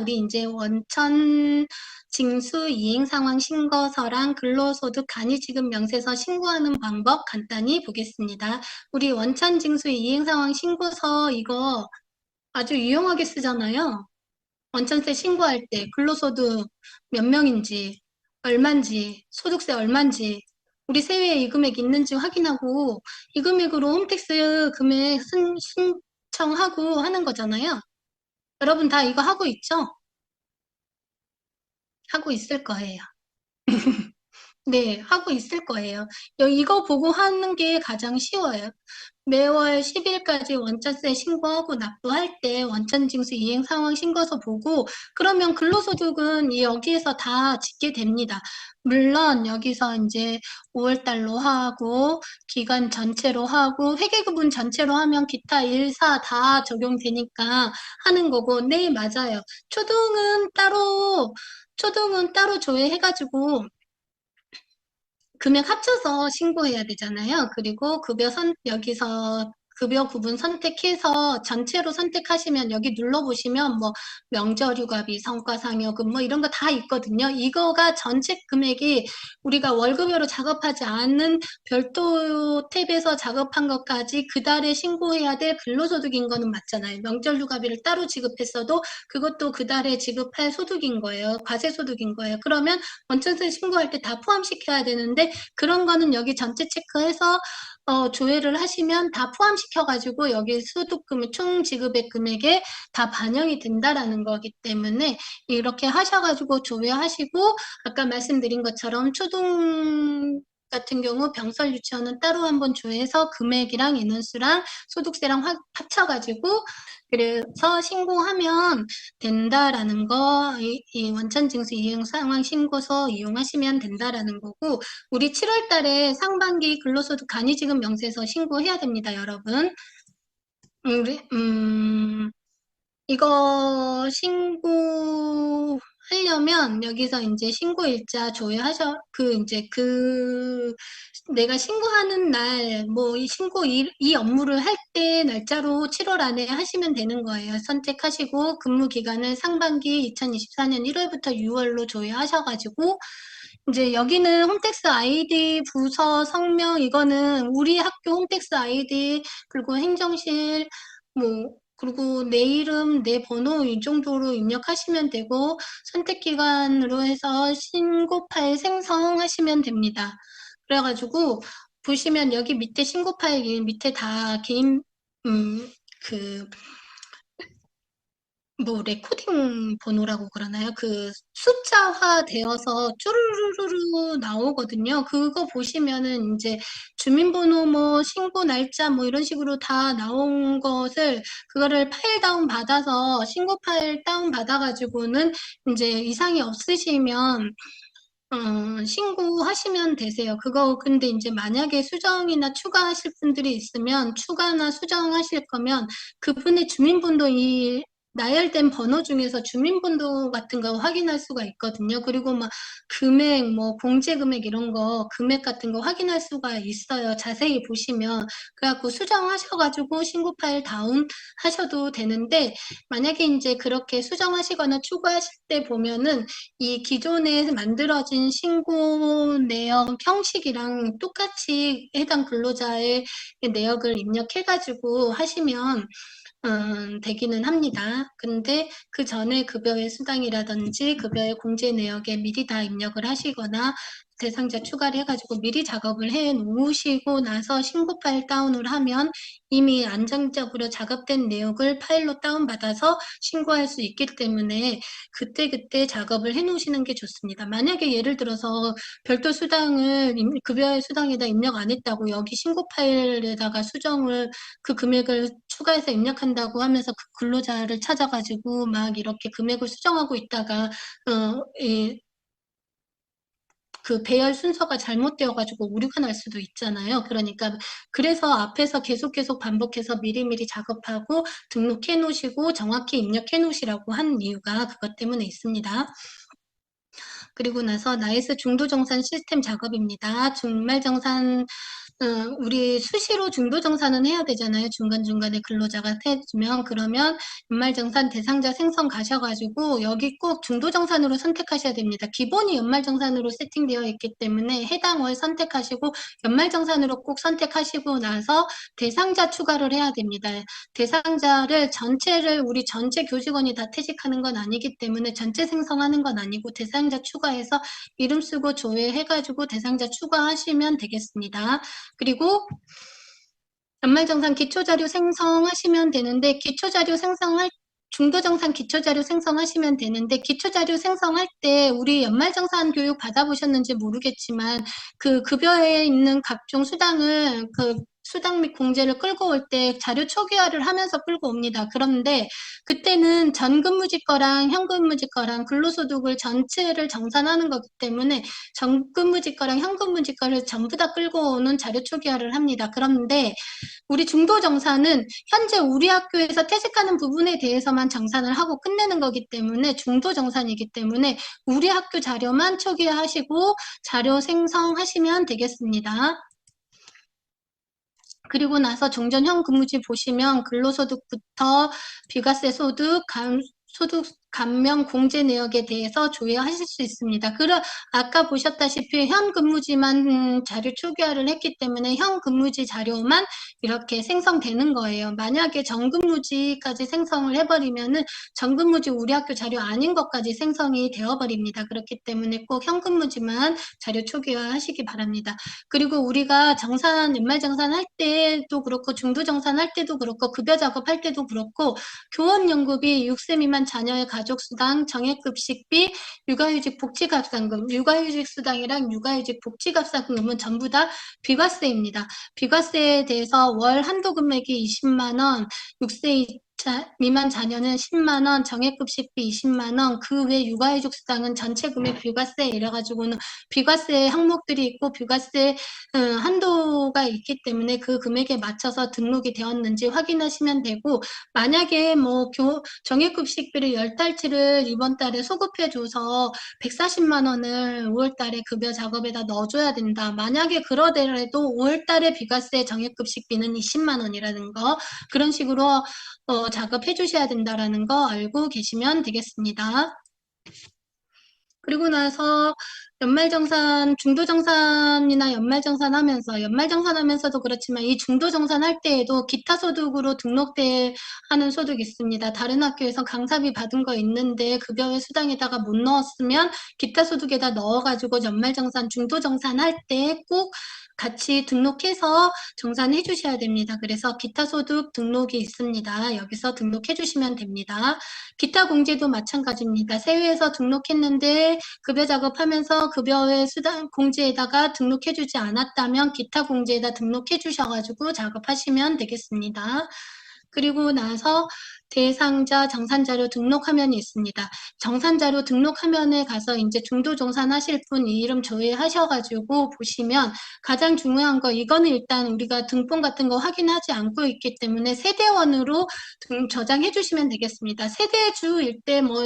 우리 이제 원천 징수 이행 상황 신고서랑 근로소득 간이 지급 명세서 신고하는 방법 간단히 보겠습니다. 우리 원천 징수 이행 상황 신고서 이거 아주 유용하게 쓰잖아요. 원천세 신고할 때 근로소득 몇 명인지 얼만지 소득세 얼만지 우리 세외에 이 금액 있는지 확인하고 이 금액으로 홈택스 금액 순, 신청하고 하는 거잖아요. 여러분 다 이거 하고 있죠? 하고 있을 거예요. 네, 하고 있을 거예요. 여- 이거 보고 하는 게 가장 쉬워요. 매월 10일까지 원천세 신고하고 납부할 때 원천징수 이행 상황 신고서 보고 그러면 근로소득은 이 여기에서 다 짓게 됩니다. 물론 여기서 이제 5월달로 하고 기간 전체로 하고 회계구분 전체로 하면 기타 일사 다 적용되니까 하는 거고 네, 맞아요. 초등은 따로 초등은 따로 조회해가지고 금액 합쳐서 신고해야 되잖아요. 그리고 급여 선, 여기서 급여 구분 선택해서 전체로 선택하시면 여기 눌러보시면 뭐 명절 휴가비, 성과상여금 뭐 이런 거 다 있거든요. 이거가 전체 금액이 우리가 월급여로 작업하지 않은 별도 탭에서 작업한 것까지 그 달에 신고해야 될 근로소득인 거는 맞잖아요. 명절 휴가비를 따로 지급했어도 그것도 그 달에 지급할 소득인 거예요. 과세소득인 거예요. 그러면 원천세 신고할 때 다 포함시켜야 되는데 그런 거는 여기 전체 체크해서 어, 조회를 하시면 다 포함시켜가지고 여기 소득금 총 지급액 금액에 다 반영이 된다라는 거기 때문에 이렇게 하셔가지고 조회하시고 아까 말씀드린 것처럼 초등 같은 경우 병설 유치원은 따로 한번 조회해서 금액이랑 인원수랑 소득세랑 합- 합쳐가지고 그래서 신고하면 된다라는 거, 이, 이 원천징수 이행 상황 신고서 이용하시면 된다라는 거고, 우리 7월 달에 상반기 근로소득 간이지급 명세서 신고해야 됩니다, 여러분. 음, 우리, 음, 이거 신고 하려면 여기서 이제 신고 일자 조회하셔, 그 이제 그 내가 신고하는 날, 뭐 이 신고 이, 이 업무를 할 때 날짜로 7월 안에 하시면 되는 거예요. 선택하시고 근무 기간을 상반기 2024년 1월부터 6월로 조회하셔가지고 이제 여기는 홈택스 아이디, 부서, 성명 이거는 우리 학교 홈택스 아이디 그리고 행정실 뭐 그리고 내 이름, 내 번호 이 정도로 입력하시면 되고 선택기간으로 해서 신고 파일 생성하시면 됩니다. 그래가지고 보시면 여기 밑에 신고 파일 밑에 다 개인 음, 그 뭐 레코딩 번호라고 그러나요? 그 숫자화 되어서 쭈루루루루 나오거든요. 그거 보시면은 이제 주민번호 뭐 신고 날짜 뭐 이런 식으로 다 나온 것을 그거를 파일 다운 받아서 신고 파일 다운 받아가지고는 이제 이상이 없으시면 어, 신고하시면 되세요. 그거 근데 이제 만약에 수정이나 추가하실 분들이 있으면 추가나 수정하실 거면 그분의 주민번호 이 나열된 번호 중에서 주민번호 같은 거 확인할 수가 있거든요. 그리고 막 금액, 뭐 공제 금액 이런 거 금액 같은 거 확인할 수가 있어요. 자세히 보시면 그래갖고 수정하셔가지고 신고 파일 다운 하셔도 되는데 만약에 이제 그렇게 수정하시거나 추가하실 때 보면은 이 기존에 만들어진 신고 내역 형식이랑 똑같이 해당 근로자의 내역을 입력해가지고 하시면 음, 되기는 합니다. 근데 그 전에 급여의 수당이라든지 급여의 공제 내역에 미리 다 입력을 하시거나 대상자 추가를 해가지고 미리 작업을 해 놓으시고 나서 신고 파일 다운을 하면 이미 안정적으로 작업된 내역을 파일로 다운받아서 신고할 수 있기 때문에 그때그때 작업을 해 놓으시는 게 좋습니다. 만약에 예를 들어서 별도 수당을 임- 급여의 수당에다 입력 안 했다고 여기 신고 파일에다가 수정을 그 금액을 추가해서 입력한다고 하면서 그 근로자를 찾아가지고 막 이렇게 금액을 수정하고 있다가 어, 이, 그 배열 순서가 잘못되어가지고 오류가 날 수도 있잖아요. 그러니까 그래서 앞에서 계속 계속 반복해서 미리미리 작업하고 등록해 놓으시고 정확히 입력해 놓으시라고 한 이유가 그것 때문에 있습니다. 그리고 나서 나이스 중도정산 시스템 작업입니다. 중말정산 어, 우리 수시로 중도정산은 해야 되잖아요. 중간중간에 근로자가 해주면 그러면 연말정산 대상자 생성 가셔가지고 여기 꼭 중도정산으로 선택하셔야 됩니다. 기본이 연말정산으로 세팅되어 있기 때문에 해당 월 선택하시고 연말정산으로 꼭 선택하시고 나서 대상자 추가를 해야 됩니다. 대상자를 전체를 우리 전체 교직원이 다 퇴직하는 건 아니기 때문에 전체 생성하는 건 아니고 대상자 추가해서 이름 쓰고 조회해가지고 대상자 추가하시면 되겠습니다. 그리고 연말정산 기초자료 생성하시면 되는데 기초자료 생성할 중도정산 기초자료 생성하시면 되는데 기초자료 생성할 때 우리 연말정산 교육 받아보셨는지 모르겠지만 그 급여에 있는 각종 수당을 그 수당 및 공제를 끌고 올 때 자료 초기화를 하면서 끌고 옵니다. 그런데 그때는 전근무직 거랑 현근무직 거랑 근로소득을 전체를 정산하는 거기 때문에 전근무직 거랑 현근무직 거를 전부 다 끌고 오는 자료 초기화를 합니다. 그런데 우리 중도 정산은 현재 우리 학교에서 퇴직하는 부분에 대해서만 정산을 하고 끝내는 거기 때문에 중도 정산이기 때문에 우리 학교 자료만 초기화하시고 자료 생성하시면 되겠습니다. 그리고 나서 종전형 근무지 보시면 근로소득부터 비과세 소득, 감, 소득 감면 공제 내역에 대해서 조회하실 수 있습니다. 그럼 아까 보셨다시피 현 근무지만 음, 자료 초기화를 했기 때문에 현 근무지 자료만 이렇게 생성되는 거예요. 만약에 전 근무지까지 생성을 해버리면은 전 근무지 우리 학교 자료 아닌 것까지 생성이 되어버립니다. 그렇기 때문에 꼭 현 근무지만 자료 초기화 하시기 바랍니다. 그리고 우리가 정산, 연말 정산할 때도 그렇고 중도 정산할 때도 그렇고 급여 작업할 때도 그렇고 교원 연구비 6세 미만 자녀의 가 족수당, 정액급식비, 육아휴직 복지갑상금, 육아휴직 수당이랑 육아휴직 복지갑상금은 전부 다 비과세입니다. 비과세에 대해서 월 한도 금액이 20만 원, 6세 자, 미만 자녀는 10만 원, 정액급식비 20만 원, 그 외 육아휴직 수당은 전체 금액 비과세 이래가지고는 비과세 항목들이 있고 비과세 어, 한도가 있기 때문에 그 금액에 맞춰서 등록이 되었는지 확인하시면 되고 만약에 뭐 교, 정액급식비를 10달치를 이번 달에 소급해줘서 140만 원을 5월 달에 급여 작업에다 넣어줘야 된다. 만약에 그러더라도 5월 달에 비과세 정액급식비는 20만 원이라는 거 그런 식으로 어, 작업해 주셔야 된다라는 거 알고 계시면 되겠습니다. 그리고 나서 연말정산, 중도정산이나 연말정산 하면서, 연말정산 하면서도 그렇지만 이 중도정산 할 때에도 기타 소득으로 등록돼 하는 소득이 있습니다. 다른 학교에서 강사비 받은 거 있는데 급여회 수당에다가 못 넣었으면 기타 소득에다 넣어가지고 연말정산, 중도정산 할 때 꼭 같이 등록해서 정산해 주셔야 됩니다. 그래서 기타 소득 등록이 있습니다. 여기서 등록해 주시면 됩니다. 기타 공제도 마찬가지입니다. 세회에서 등록했는데 급여 작업하면서 급여의 수당 공제에다가 등록해 주지 않았다면 기타 공제에다 등록해 주셔가지고 작업하시면 되겠습니다. 그리고 나서 대상자 정산자료 등록 화면이 있습니다. 정산자료 등록 화면에 가서 이제 중도 정산하실 분 이름 조회하셔가지고 보시면 가장 중요한 거 이거는 일단 우리가 등본 같은 거 확인하지 않고 있기 때문에 세대원으로 등, 저장해 주시면 되겠습니다. 세대주일 때 뭐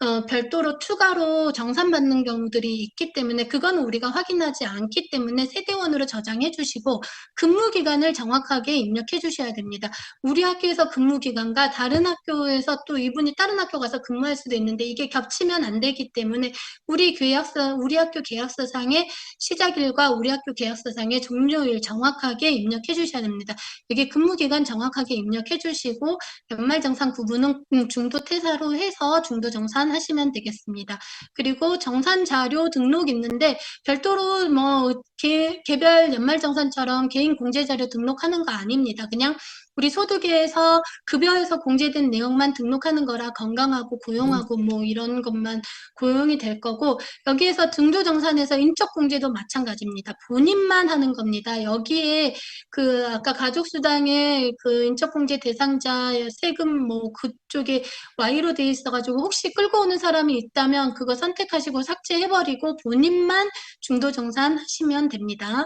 어, 별도로 추가로 정산받는 경우들이 있기 때문에 그거는 우리가 확인하지 않기 때문에 세대원으로 저장해 주시고 근무 기간을 정확하게 입력해 주셔야 됩니다. 우리 학교에서 근무 기간과 다른 다른 학교에서 또 이분이 다른 학교 가서 근무할 수도 있는데 이게 겹치면 안 되기 때문에 우리 계약서, 우리 학교 계약서상의 시작일과 우리 학교 계약서상의 종료일 정확하게 입력해 주셔야 됩니다. 이게 근무기간 정확하게 입력해 주시고 연말정산 구분은 중도 퇴사로 해서 중도 정산 하시면 되겠습니다. 그리고 정산 자료 등록 있는데 별도로 뭐 개, 개별 연말정산처럼 개인 공제자료 등록하는 거 아닙니다. 그냥 우리 소득에서 급여에서 공제된 내용만 등록하는 거라 건강하고 고용하고 뭐 이런 것만 고용이 될 거고 여기에서 등조정산에서 인적 공제도 마찬가지입니다. 본인만 하는 겁니다. 여기에 그 아까 가족수당에 그 인적 공제 대상자 세금 뭐 그쪽에 Y로 돼 있어가지고 혹시 끌고 오는 사람이 있다면 그거 선택하시고 삭제해버리고 본인만 중도정산 하시면 됩니다.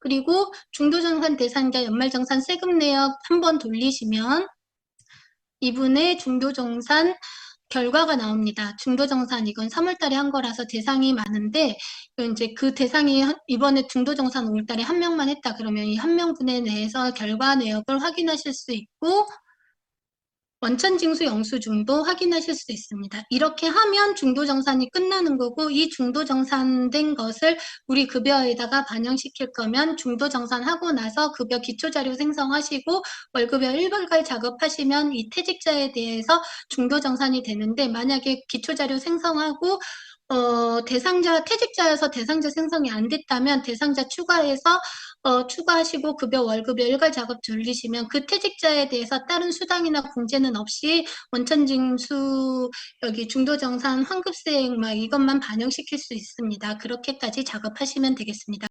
그리고 중도정산 대상자 연말정산 세금 내역 한 번 돌리시면 이분의 중도정산 결과가 나옵니다. 중도정산 이건 3월달에 한 거라서 대상이 많은데 그 이제 그 대상이 한- 이번에 중도정산 5월달에 한 명만 했다 그러면 이 한 명분에 내에서 결과 내역을 확인하실 수 있고 원천징수 영수증도 확인하실 수 있습니다. 이렇게 하면 중도정산이 끝나는 거고 이 중도정산된 것을 우리 급여에다가 반영시킬 거면 중도정산하고 나서 급여 기초자료 생성하시고 월급여 일벌갈 작업하시면 이 퇴직자에 대해서 중도정산이 되는데 만약에 기초자료 생성하고 어, 대상자, 퇴직자여서 대상자 생성이 안 됐다면 대상자 추가해서 어, 추가하시고 급여 월급여 일괄 작업 돌리시면 그 퇴직자에 대해서 다른 수당이나 공제는 없이 원천징수 여기 중도정산 환급세액 막 이것만 반영시킬 수 있습니다. 그렇게까지 작업하시면 되겠습니다.